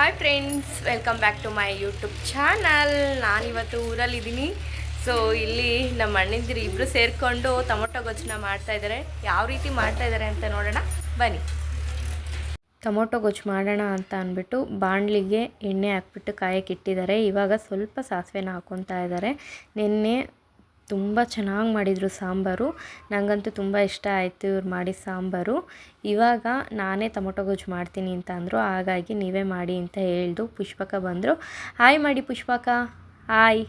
Hi friends welcome back to my YouTube channel ನಾನಿವತ್ತು ಊರಲ್ಲಿದ್ದೀನಿ. So ಇಲ್ಲಿ ನಮ್ಮ ಅಣ್ಣಂದಿರು ಇಬ್ಬರು ಸೇರಿಕೊಂಡು ಟೊಮೊಟೊ ಗೊಜ್ಜನ್ನ ಮಾಡ್ತಾ ಇದ್ದಾರೆ ಯಾವ ರೀತಿ ಮಾಡ್ತಾ ಇದ್ದಾರೆ ಅಂತ ನೋಡೋಣ. ಬನ್ನಿ. ಟೊಮೊಟೊ ಗೊಜ್ಜು ಮಾಡೋಣ ಅಂತ ಅಂದ್ಬಿಟ್ಟು ಬಾಣಲಿಗೆ ಎಣ್ಣೆ ಹಾಕ್ಬಿಟ್ಟು ಕಾಯಕ್ಕೆ ಇಟ್ಟಿದ್ದಾರೆ. ಇವಾಗ ಸ್ವಲ್ಪ ಸಾಸಿವೆನ ಹಾಕ್ಕೊತಾ ಇದ್ದಾರೆ. ನಿನ್ನೆ ತುಂಬ ಚೆನ್ನಾಗಿ ಮಾಡಿದರು ಸಾಂಬಾರು. ನನಗಂತೂ ತುಂಬ ಇಷ್ಟ ಆಯಿತು ಇವ್ರು ಮಾಡಿದ ಸಾಂಬಾರು. ಇವಾಗ ನಾನೇ ಟೊಮೊಟೊ ಗೊಜ್ಜು ಮಾಡ್ತೀನಿ ಅಂತ ಅಂದರು. ಹಾಗಾಗಿ ನೀವೇ ಮಾಡಿ ಅಂತ ಹೇಳ್ದು ಪುಷ್ಪಕ ಬಂದರು. ಹಾಯ್ ಮಾಡಿ ಪುಷ್ಪಕ. ಹಾಯ್.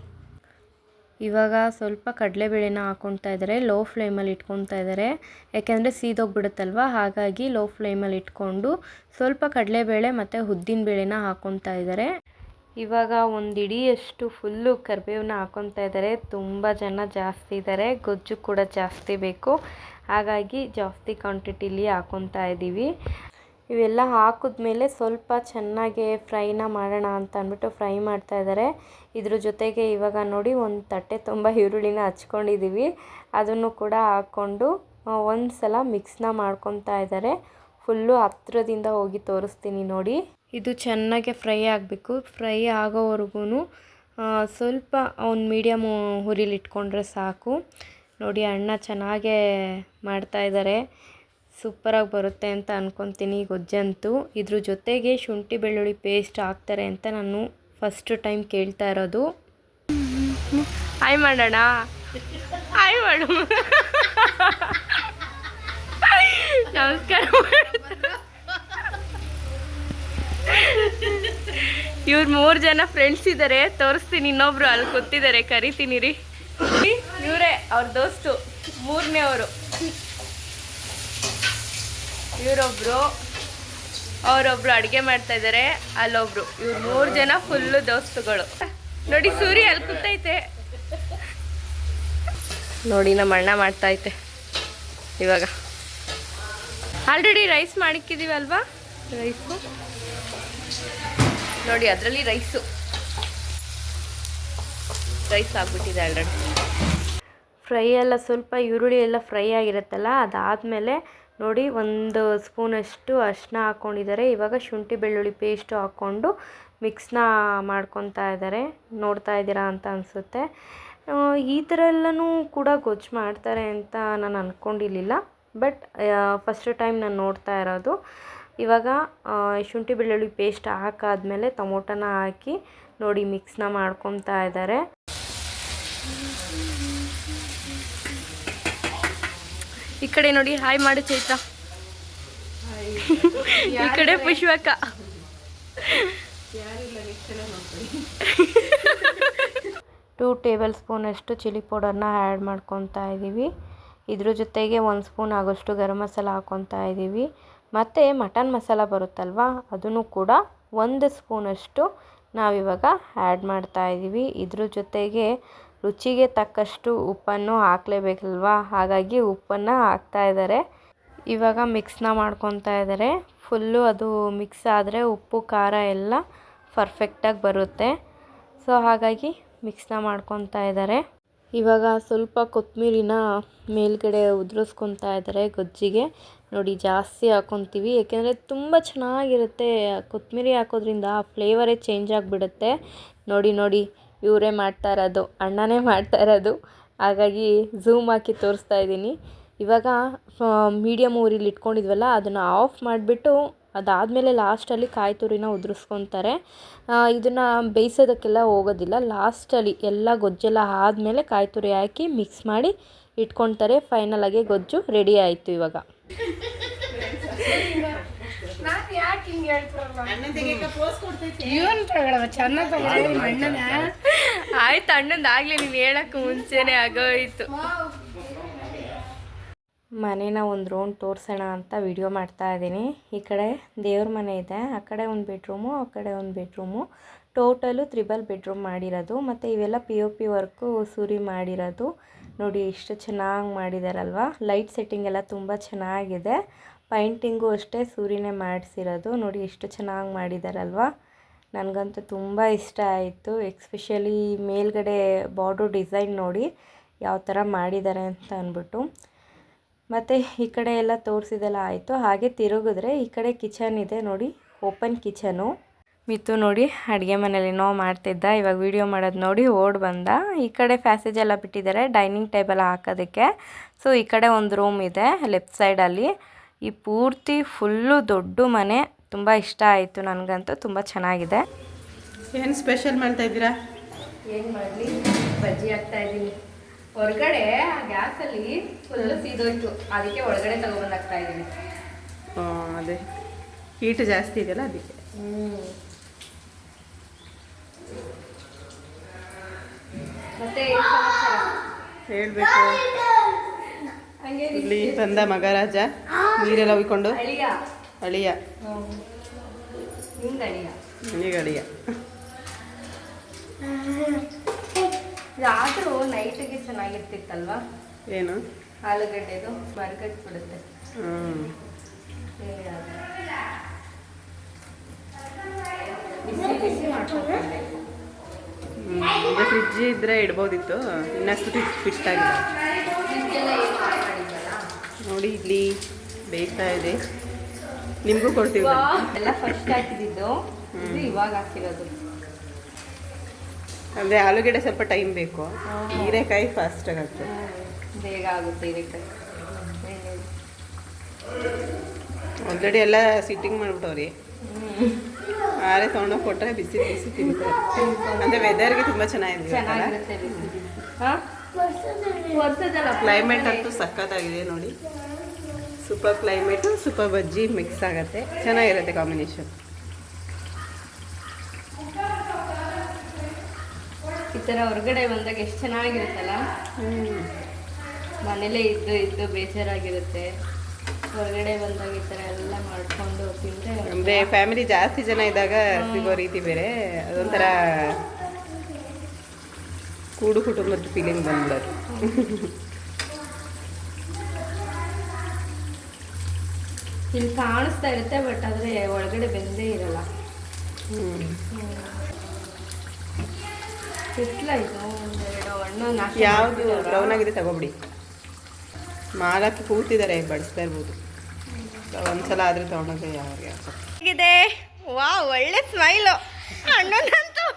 ಇವಾಗ ಸ್ವಲ್ಪ ಕಡಲೆಬೇಳೆನ ಹಾಕ್ಕೊತಾ ಇದ್ದಾರೆ ಲೋ ಫ್ಲೇಮಲ್ಲಿ ಇಟ್ಕೊತಾ ಇದ್ದಾರೆ ಯಾಕೆಂದರೆ ಸೀದೋಗ್ಬಿಡುತ್ತಲ್ವ? ಹಾಗಾಗಿ ಲೋ ಫ್ಲೇಮಲ್ಲಿ ಇಟ್ಕೊಂಡು ಸ್ವಲ್ಪ ಕಡಲೆಬೇಳೆ ಮತ್ತು ಉದ್ದಿನ ಬೇಳೆನ ಹಾಕ್ಕೊತಾ ಇದ್ದಾರೆ ಇವಾಗ ಒಂದು ಇಡಿಯಷ್ಟು ಫುಲ್ಲು ಕರಿಬೇವನ್ನ ಹಾಕೊತಾ ಇದ್ದಾರೆ ತುಂಬ ಜನ ಜಾಸ್ತಿ ಇದ್ದಾರೆ ಗೊಜ್ಜು ಕೂಡ ಜಾಸ್ತಿ ಬೇಕು. ಹಾಗಾಗಿ ಜಾಸ್ತಿ ಕ್ವಾಂಟಿಟಿಲಿ ಹಾಕ್ಕೊತಾ ಇದ್ದೀವಿ ಇವೆಲ್ಲ ಹಾಕಿದ್ಮೇಲೆ ಸ್ವಲ್ಪ ಚೆನ್ನಾಗಿ ಫ್ರೈನ ಮಾಡೋಣ ಅಂತ ಅಂದ್ಬಿಟ್ಟು ಫ್ರೈ ಮಾಡ್ತಾ ಇದ್ದಾರೆ ಇದ್ರ ಜೊತೆಗೆ ಇವಾಗ ನೋಡಿ ಒಂದು ತಟ್ಟೆ ತುಂಬ ಈರುಳ್ಳಿನ ಹಚ್ಕೊಂಡಿದ್ದೀವಿ ಅದನ್ನು ಕೂಡ ಹಾಕ್ಕೊಂಡು ಒಂದು ಸಲ ಮಿಕ್ಸ್ನ ಮಾಡ್ಕೊತಾ ಇದ್ದಾರೆ ಫುಲ್ಲು ಹತ್ರದಿಂದ ಹೋಗಿ ತೋರಿಸ್ತೀನಿ ನೋಡಿ. ಇದು ಚೆನ್ನಾಗಿ ಫ್ರೈ ಆಗಬೇಕು. ಫ್ರೈ ಆಗೋವರೆಗೂ ಸ್ವಲ್ಪ ಒಂದು ಮೀಡಿಯಮ್ ಹುರಿಲಿ ಇಟ್ಕೊಂಡ್ರೆ ಸಾಕು. ನೋಡಿ, ಅಣ್ಣ ಚೆನ್ನಾಗೇ ಮಾಡ್ತಾ ಇದ್ದಾರೆ ಸೂಪರಾಗಿ ಬರುತ್ತೆ ಅಂತ ಅಂದ್ಕೊತೀನಿ ಗೊಜ್ಜಂತೂ. ಇದ್ರ ಜೊತೆಗೆ ಶುಂಠಿ ಬೆಳ್ಳುಳ್ಳಿ ಪೇಸ್ಟ್ ಹಾಕ್ತಾರೆ ಅಂತ ನಾನು ಫಸ್ಟ್ ಟೈಮ್ ಕೇಳ್ತಾ ಇರೋದು. ಹಾಯ್ ಮಾಡೋಣ. ಹಾಯ್ ಮಾಡು. ನಮಸ್ಕಾರ. ಇವ್ರು ಮೂರು ಜನ ಫ್ರೆಂಡ್ಸ್ ಇದ್ದಾರೆ ತೋರಿಸ್ತೀನಿ ಇನ್ನೊಬ್ರು, ಅಲ್ಲಿ ಕೂತಿದ್ದಾರೆ ಕರಿತೀನಿ ರೀ. ಇವರೇ, ಅವ್ರ ದೋಸ್ತು. ಮೂರನೇ ಅವರು. ಇವರೊಬ್ರು, ಅವರೊಬ್ರು ಅಡುಗೆ ಮಾಡ್ತಾ ಇದ್ದಾರೆ ಅಲ್ಲೊಬ್ರು. ಇವ್ರು ಮೂರು ಜನ ಫುಲ್ಲು ದೋಸ್ತುಗಳು. ನೋಡಿ ಸೂರ್ಯ ಅಲ್ಲಿ ಕೂತೈತೆ. ನೋಡಿ, ನಮ್ಮ ಅಣ್ಣ ಮಾಡ್ತಾ ಐತೆ. ಇವಾಗ. ಆಲ್ರೆಡಿ ರೈಸ್ ಮಾಡಿಕ್ಕಿದೀವಲ್ವಾ ರೈಸು ನೋಡಿ, ಅದರಲ್ಲಿ ರೈಸು ರೈಸ್ ಆಗ್ಬಿಟ್ಟಿದೆ ಆಲ್ರೆಡಿ ಫ್ರೈ ಎಲ್ಲ ಸ್ವಲ್ಪ ಈರುಳ್ಳಿ ಎಲ್ಲ ಫ್ರೈ ಆಗಿರುತ್ತಲ್ಲ, ಅದಾದಮೇಲೆ ನೋಡಿ, ಒಂದು ಸ್ಪೂನಷ್ಟು ಅರಿಶಿನ ಹಾಕ್ಕೊಂಡಿದ್ದಾರೆ ಇವಾಗ ಶುಂಠಿ ಬೆಳ್ಳುಳ್ಳಿ ಪೇಸ್ಟು ಹಾಕ್ಕೊಂಡು ಮಿಕ್ಸ್ನ ಮಾಡ್ಕೊತಾ ಇದ್ದಾರೆ. ನೋಡ್ತಾ ಇದ್ದೀರಾ ಅಂತ ಅನಿಸುತ್ತೆ. ಈ ಥರ ಎಲ್ಲನೂ ಕೂಡ ಗೊಜ್ಜು ಮಾಡ್ತಾರೆ ಅಂತ ನಾನು ಅಂದ್ಕೊಂಡಿರಲಿಲ್ಲ ಬಟ್ ಫಸ್ಟ್ ಟೈಮ್ ನಾನು ನೋಡ್ತಾ ಇರೋದು. ಇವಾಗ ಶುಂಠಿ ಬೆಳ್ಳುಳ್ಳಿ ಪೇಸ್ಟ್ ಹಾಕಾದ್ಮೇಲೆ ಟೊಮೊಟೊನ ಹಾಕಿ ನೋಡಿ ಮಿಕ್ಸ್ನ ಮಾಡ್ಕೊತಾ ಇದ್ದಾರೆ ಈ ಕಡೆ ನೋಡಿ ಹಾಯ್ ಮಾಡಿ ಚೈತ್ರ. ಈ ಕಡೆ ಪುಷ್ಪಕ. ಟೂ ಟೇಬಲ್ ಸ್ಪೂನಷ್ಟು ಚಿಲ್ಲಿ ಪೌಡರ್ನ ಆ್ಯಡ್ ಮಾಡ್ಕೊತಾ ಇದ್ದೀವಿ ಇದ್ರ ಜೊತೆಗೆ ಒಂದು ಸ್ಪೂನ್ ಆಗೋಷ್ಟು ಗರಂ ಮಸಾಲ ಹಾಕ್ಕೊತಾ ಇದ್ದೀವಿ ಮತ್ತು ಮಟನ್ ಮಸಾಲ ಬರುತ್ತಲ್ವ? ಅದನ್ನು ಕೂಡ ಒಂದು ಸ್ಪೂನಷ್ಟು ನಾವಿವಾಗ ಆ್ಯಡ್ ಮಾಡ್ತಾ ಇದ್ದೀವಿ ಇದ್ರ ಜೊತೆಗೆ ರುಚಿಗೆ ತಕ್ಕಷ್ಟು ಉಪ್ಪನ್ನು ಹಾಕ್ಲೇಬೇಕಲ್ವಾ? ಹಾಗಾಗಿ ಉಪ್ಪನ್ನು ಹಾಕ್ತಾ ಇದ್ದಾರೆ. ಇವಾಗ ಮಿಕ್ಸ್ನ ಮಾಡ್ಕೊತಾ ಇದ್ದಾರೆ. ಫುಲ್ಲು ಅದು ಮಿಕ್ಸ್ ಆದರೆ ಉಪ್ಪು, ಖಾರ ಎಲ್ಲ ಪರ್ಫೆಕ್ಟಾಗಿ ಬರುತ್ತೆ. ಸೊ ಹಾಗಾಗಿ ಮಿಕ್ಸ್ನ ಮಾಡ್ಕೊತಾ ಇದ್ದಾರೆ. ಇವಾಗ ಸ್ವಲ್ಪ ಕೊತ್ತಂಬರಿನ ಮೇಲ್ಗಡೆ ಉದುರಿಸ್ಕೊತಾ ಇದ್ದಾರೆ ಗೊಜ್ಜಿಗೆ. ನೋಡಿ, ಜಾಸ್ತಿ ಹಾಕ್ಕೊತೀವಿ ಏಕೆಂದರೆ ತುಂಬ ಚೆನ್ನಾಗಿರುತ್ತೆ ಕೊತ್ತಂಬರಿ ಹಾಕೋದ್ರಿಂದ. ಆ ಫ್ಲೇವರೇ ಚೇಂಜ್ ಆಗಿಬಿಡುತ್ತೆ. ನೋಡಿ ನೋಡಿ, ಇವರೇ ಮಾಡ್ತಾ ಇರೋದು, ಅಣ್ಣನೇ ಮಾಡ್ತಾ ಇರೋದು. ಹಾಗಾಗಿ ಝೂಮ್ ಹಾಕಿ ತೋರಿಸ್ತಾ ಇದ್ದೀನಿ. ಇವಾಗ ಮೀಡಿಯಮ್ ಊರಿಲಿ ಇಟ್ಕೊಂಡಿದ್ವಲ್ಲ, ಅದನ್ನು ಆಫ್ ಮಾಡಿಬಿಟ್ಟು ಅದಾದಮೇಲೆ ಲಾಸ್ಟಲ್ಲಿ ಕಾಯಿ ತುರಿನ ಉದುರಿಸ್ಕೊತಾರೆ ಇದನ್ನು ಬೇಯಿಸೋದಕ್ಕೆಲ್ಲ ಹೋಗೋದಿಲ್ಲ. ಲಾಸ್ಟಲ್ಲಿ ಎಲ್ಲ ಗೊಜ್ಜೆಲ್ಲ ಆದಮೇಲೆ ಕಾಯಿ ತುರಿ ಹಾಕಿ ಮಿಕ್ಸ್ ಮಾಡಿ ಇಟ್ಕೊತಾರೆ. ಫೈನಲಾಗಿ ಗೊಜ್ಜು ರೆಡಿ ಆಯಿತು ಇವಾಗ. ಆಯ್ತು ಅಣ್ಣಂದಾಗ್ಲಿ ನೀನು ಹೇಳಕ್ಕೆ ಮುಂಚೆನೆ ಆಗೋಯ್ತು. ಮನೇನ ಒಂದು ರೌಂಡ್ ತೋರಿಸೋಣ ಅಂತ ವಿಡಿಯೋ ಮಾಡ್ತಾ ಇದ್ದೀನಿ. ಈ ಕಡೆ ದೇವ್ರ ಮನೆ ಇದೆ, ಆ ಕಡೆ ಒಂದು ಬೆಡ್ರೂಮು ಆ ಕಡೆ ಒಂದು ಬೆಡ್ರೂಮು ಟೋಟಲು ತ್ರಿಬಲ್ ಬೆಡ್ರೂಮ್ ಮಾಡಿರೋದು. ಮತ್ತು ಇವೆಲ್ಲ ಪಿ ಒ ಪಿ ವರ್ಕು ಸೂರಿ ಮಾಡಿರೋದು. ನೋಡಿ ಎಷ್ಟು ಚೆನ್ನಾಗಿ ಮಾಡಿದಾರಲ್ವ? ಲೈಟ್ ಸೆಟ್ಟಿಂಗ್ ಎಲ್ಲ ತುಂಬ ಚೆನ್ನಾಗಿದೆ. ಪೈಂಟಿಂಗು ಅಷ್ಟೇ ಸೂರಿನೇ ಮಾಡಿಸಿರೋದು. ನೋಡಿ ಎಷ್ಟು ಚೆನ್ನಾಗಿ ಮಾಡಿದಾರಲ್ವ? ನನಗಂತೂ ತುಂಬ ಇಷ್ಟ ಆಯಿತು. ಎಕ್ಸ್ಪೆಷಲಿ ಮೇಲ್ಗಡೆ ಬಾರ್ಡ್ರು ಡಿಸೈನ್ ನೋಡಿ, ಯಾವ ಥರ ಮಾಡಿದ್ದಾರೆ ಅಂತ ಅಂದ್ಬಿಟ್ಟು ಮತ್ತು ಈ ಕಡೆ ಎಲ್ಲ ತೋರಿಸಿದೆಲ್ಲ ಆಯಿತು. ಹಾಗೆ ತಿರುಗಿದ್ರೆ ಈ ಕಡೆ ಕಿಚನ್ ಇದೆ ನೋಡಿ ಓಪನ್ ಕಿಚನು. ಮಿತು ನೋಡಿ ಅಡುಗೆ ಮನೇಲಿ ನೋ ಮಾಡ್ತಿದ್ದ. ಇವಾಗ ವಿಡಿಯೋ ಮಾಡೋದು ನೋಡಿ ಓಡ್ ಬಂದ. ಈ ಕಡೆ ಫ್ಯಾಸೇಜ್ ಎಲ್ಲ ಬಿಟ್ಟಿದ್ದಾರೆ ಡೈನಿಂಗ್ ಟೇಬಲ್ ಹಾಕೋದಕ್ಕೆ. ಸೊ ಈ ಕಡೆ ಒಂದು ರೂಮ್ ಇದೆ ಲೆಫ್ಟ್ ಸೈಡಲ್ಲಿ ಈ ಪೂರ್ತಿ ಫುಲ್ಲು ದೊಡ್ಡ ಮನೆ. ತುಂಬ ಇಷ್ಟ ಆಯಿತು ನನಗಂತೂ ತುಂಬ ಚೆನ್ನಾಗಿದೆ. ಏನು ಸ್ಪೆಷಲ್ ಮಾಡ್ತಾ ಇದ್ದೀರಾ? ಏನು ಮಾಡಲಿ? ಬಜ್ಜಿ ಹಾಕ್ತಾ ಇದ್ದೀನಿ. ಹೊರಗಡೆ ಆ ಗ್ಯಾಸಲ್ಲಿ ಫುಲ್ ಸೀದೋಯ್ತು. ಅದಕ್ಕೆ ಒಳಗಡೆ ತಗೊಬಂದಾಗ್ತಾ ಇದ್ದೀನಿ. ಆ, ಅದೇ. ಹೀಟ್ ಜಾಸ್ತಿ ಇದೆಯಲ್ಲ ಅದಕ್ಕೆ. ಮತ್ತೆ? ಹೇಳ್ಬೇಕು. ಹಂಗೆ ಇಲ್ಲಿ ಬಂದ ಮಗರಾಜ ನೀರೆಲ್ಲ ಉಯ್ಕೊಂಡು? ಅಳಿಯ. ಅಳಿಯ. ಅಳಿಯ? ಆದರೂ ನೈಟಿಗೆ ಚೆನ್ನಾಗಿರ್ತಿತ್ತಲ್ವಾ? ಏನು? ಆಲೂಗಡ್ಡೆದು ಮರ್ಗಟ್ ಬಿಡುತ್ತೆ. ಬಿಸಿ ಬಿಸಿ ಮಾಡ್ಕೊಂಡ್ಬಂದೆ. ಈಗ ಫ್ರಿಜ್ ಇದ್ರೆ ಇಡ್ಬೋದಿತ್ತು. ಇನ್ನಷ್ಟು ಫ್ರಿಜ್ ಫಿಟ್ ಆಗಿದೆ? ನೋಡಿ ಇಲ್ಲಿ ಬೇಯ್ತಾ ಇದೆ. ನಿಮಗೂ ಕೊಡ್ತೀವಿ ಎಲ್ಲ ಫಸ್ಟ್ ಹಾಕಿದ್ದು. ಇದು ಇವಾಗ ಹಾಕಿರೋದು. ಅಂದರೆ ಆಲೂಗಡ್ಡೆ ಸ್ವಲ್ಪ ಟೈಮ್ ಬೇಕು. ಹೀರೆಕಾಯಿ ಫಾಸ್ಟ್ ಆಗುತ್ತೆ ಬೇಗ ಆಗುತ್ತೆ ಹೀರೆಕಾಯಿ. ಆಲ್ರೆಡಿ ಎಲ್ಲ ಸಿಟ್ಟಿಂಗ್ ಮಾಡ್ಬಿಟ್ಟವ್ರಿ. ಆರೆ ತೊಗೊಂಡೋಗಿ ಕೊಟ್ಟರೆ ಬಿಸಿ ಬಿಸಿ ತಿಂತಾರೆ ಅಂದರೆ ವೆದರ್ಗೆ ತುಂಬ ಚೆನ್ನಾಗಿದೆ ಕ್ಲೈಮೇಟ್ ಅಂತೂ ಸಖತ್ತಾಗಿದೆ ನೋಡಿ. Super climate super bajji mix ಆಗುತ್ತೆ. ಚೆನ್ನಾಗಿರುತ್ತೆ ಕಾಂಬಿನೇಷನ್ ಈ ಥರ ಹೊರಗಡೆ ಬಂದಾಗ ಎಷ್ಟು ಚೆನ್ನಾಗಿರುತ್ತಲ್ಲ? ಮನೇಲೇ ಇದ್ದು ಇದ್ದು ಬೇಜಾರಾಗಿರುತ್ತೆ. ಹೊರಗಡೆ ಬಂದಾಗ ಈ ಥರ ಎಲ್ಲ ಮಾಡ್ಕೊಂಡು ತಿಂದರೆ ಅಂದರೆ ಫ್ಯಾಮಿಲಿ ಜಾಸ್ತಿ ಜನ ಇದ್ದಾಗ ಸಿಗೋ ರೀತಿ ಬೇರೆ. ಅದೊಂಥರ ಕೂಡು ಕುಟುಂಬದ ಫೀಲಿಂಗ್ ಬಂದ್ಬಿಡೋದು. ಇಲ್ಲಿ ಕಾಣಿಸ್ತಾ ಇರುತ್ತೆ ಬಟ್ ಆದರೆ ಒಳಗಡೆ ಬೆಂದೇ ಇರಲ್ಲ. ಯಾವುದು ಬ್ರೌನ್ ಆಗಿದೆ ತಗೊಬಿಡಿ. ಮಾಲಕ್ಕೆ ಕೂತಿದ್ದಾರೆ ಬಡಿಸ್ತಾ ಇರ್ಬೋದು. ಒಂದ್ಸಲ ಆದ್ರೆ ತಗೊಂಡೋಗಿ ಯಾವಾಗ ಹೇಗಿದೆ? ವಾ ಒಳ್ಳೆ ಸ್ಮೈಲು. ಅಣ್ಣನಂತೂ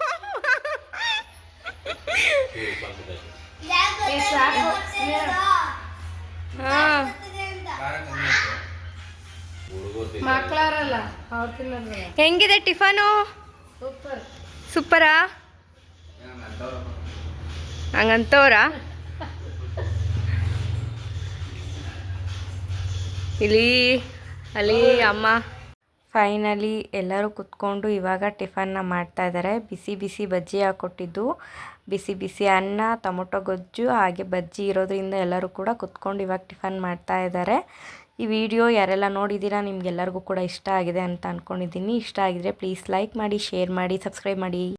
ಹಾಂ. ಮಕ್ಕಳಾರಲ್ಲ ಹೆಂಗಿದೆ ಟಿಫನು? ಸೂಪರ್. ಸೂಪರಾ? ಹಂಗಂತವ್ರ? ಇಲ್ಲಿ, ಅಲ್ಲಿ ಅಮ್ಮ. ಫೈನಲಿ ಎಲ್ಲರೂ ಕುತ್ಕೊಂಡು ಇವಾಗ ಟಿಫನ್ನ ಮಾಡ್ತಾ ಇದ್ದಾರೆ ಬಿಸಿ ಬಿಸಿ ಬಜ್ಜಿ ಹಾಕ್ಕೊಟ್ಟಿದ್ದು ಬಿಸಿ ಬಿಸಿ ಅನ್ನ, ಟೊಮೊಟೊ ಗೊಜ್ಜು, ಹಾಗೆ ಬಜ್ಜಿ ಇರೋದ್ರಿಂದ ಎಲ್ಲರೂ ಕೂಡ ಕುತ್ಕೊಂಡು ಇವಾಗ ಟಿಫನ್ ಮಾಡ್ತಾ ಇದ್ದಾರೆ ಈ ವಿಡಿಯೋ ಯಾರೆಲ್ಲ ನೋಡಿದ್ದೀರಾ ನಿಮ್ಗೆಲ್ಲರಿಗೂ ಕೂಡ ಇಷ್ಟ ಆಗಿದೆ ಅಂತ ಅಂದ್ಕೊಂಡಿದ್ದೀನಿ ಇಷ್ಟ ಆಗಿದ್ರೆ ಪ್ಲೀಸ್ ಲೈಕ್ ಮಾಡಿ, ಶೇರ್ ಮಾಡಿ, ಸಬ್ಸ್ಕ್ರೈಬ್ ಮಾಡಿ.